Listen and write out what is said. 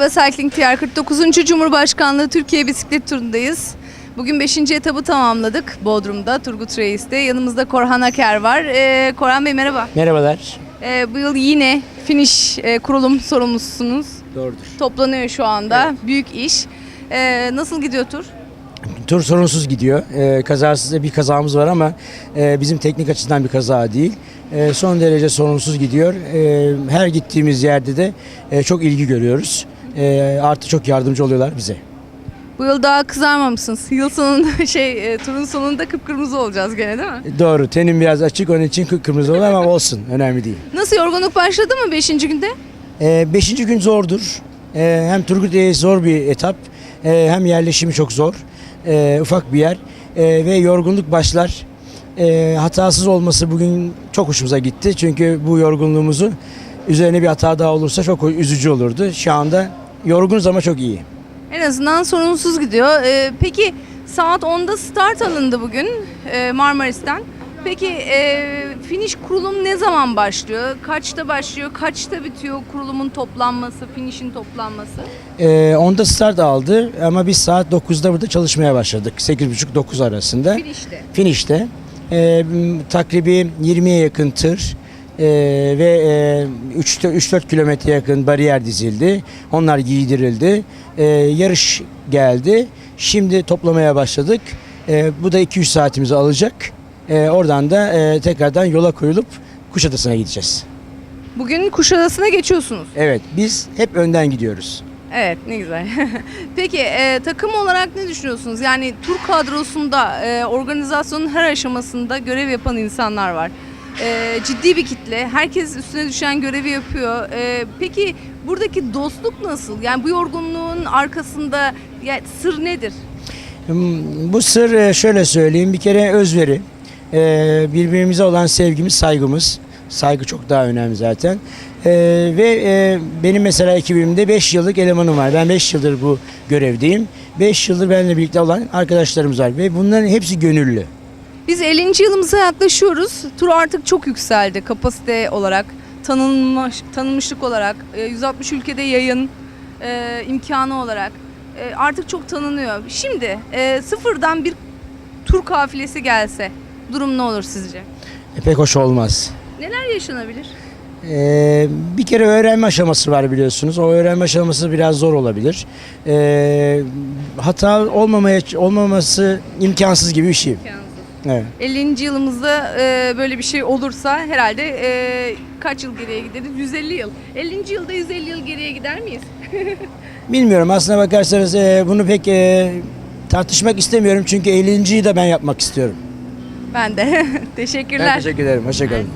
Merhaba Cycling TR 49. Cumhurbaşkanlığı Türkiye Bisiklet Turu'ndayız. Bugün 5. etabı tamamladık Bodrum'da, Turgut Reis'te. Yanımızda Korhan Aker var. Ee, Korhan Bey merhaba. Merhabalar. Ee, bu yıl yine finish e, kurulum sorumlususunuz. Doğrudur. Toplanıyor şu anda. Büyük iş. Ee, nasıl gidiyor tur? Tur sorunsuz gidiyor. Ee, kazasız bir kazamız var ama e, bizim teknik açıdan bir kaza değil. E, son derece sorunsuz gidiyor. E, her gittiğimiz yerde de e, çok ilgi görüyoruz. E, artı çok yardımcı oluyorlar bize. Bu yıl daha kızarmamışsınız. Yıl sonunda şey e, turun sonunda kıpkırmızı olacağız gene değil mi? Doğru. Tenim biraz açık onun için kıpkırmızı oluyor ama olsun. Önemli değil. Nasıl yorgunluk başladı mı 5. günde? E, beşinci gün zordur. E, hem Turgut Reis zor bir etap. E, hem yerleşimi çok zor. E, ufak bir yer. E, ve yorgunluk başlar. E, hatasız olması bugün çok hoşumuza gitti. Çünkü bu yorgunluğumuzu üzerine bir hata daha olursa çok üzücü olurdu. Şu anda yorgunuz ama çok iyi. En azından sorunsuz gidiyor. Ee, peki saat 10'da start alındı bugün e, Marmaris'ten. Peki e, finish kurulum ne zaman başlıyor? Kaçta başlıyor? Kaçta bitiyor kurulumun toplanması, finish'in toplanması? E, onda start aldı ama biz saat 9'da burada çalışmaya başladık. 8.30-9 arasında. Finish'te. Finişte e, m, takribi 20'ye yakın tır e, ve e, 3-4 kilometre yakın bariyer dizildi. Onlar giydirildi. E, yarış geldi. Şimdi toplamaya başladık. E, bu da 2-3 saatimizi alacak. E, oradan da e, tekrardan yola koyulup Kuşadası'na gideceğiz. Bugün Kuşadası'na geçiyorsunuz. Evet biz hep önden gidiyoruz. Evet ne güzel. Peki e, takım olarak ne düşünüyorsunuz? Yani tur kadrosunda e, organizasyonun her aşamasında görev yapan insanlar var. E, ciddi bir kitle. Herkes üstüne düşen görevi yapıyor. E, peki buradaki dostluk nasıl? Yani bu yorgunluğun arkasında yani sır nedir? Hmm, Bu sır şöyle söyleyeyim bir kere özveri, e, birbirimize olan sevgimiz, saygımız. Saygı çok daha önemli zaten. E, Ve e, benim mesela ekibimde 5 yıllık elemanım var. Ben 5 yıldır bu görevdeyim. 5 yıldır benimle birlikte olan arkadaşlarımız var ve bunların hepsi gönüllü. Biz 50. yılımıza yaklaşıyoruz. Tur artık çok yükseldi kapasite olarak, tanınmış, tanınmışlık olarak, e, 160 ülkede yayın e, imkanı olarak e, artık çok tanınıyor. Şimdi e, sıfırdan bir tur kafilesi gelse durum ne olur sizce? E, Pek hoş olmaz. Neler yaşanabilir? E, bir kere öğrenme aşaması var biliyorsunuz. O öğrenme aşaması biraz zor olabilir. E, hata olmamaya olmaması imkansız gibi bir şey. Evet. 50. yılımızda e, böyle bir şey olursa herhalde e, kaç yıl geriye gideriz? 150 yıl. 50. yılda 150 yıl geriye gider miyiz? Bilmiyorum aslına bakarsanız e, bunu pek e, tartışmak istemiyorum çünkü 50.yi de ben yapmak istiyorum. Ben de. Teşekkürler. Ben teşekkür ederim. Hoşçakalın.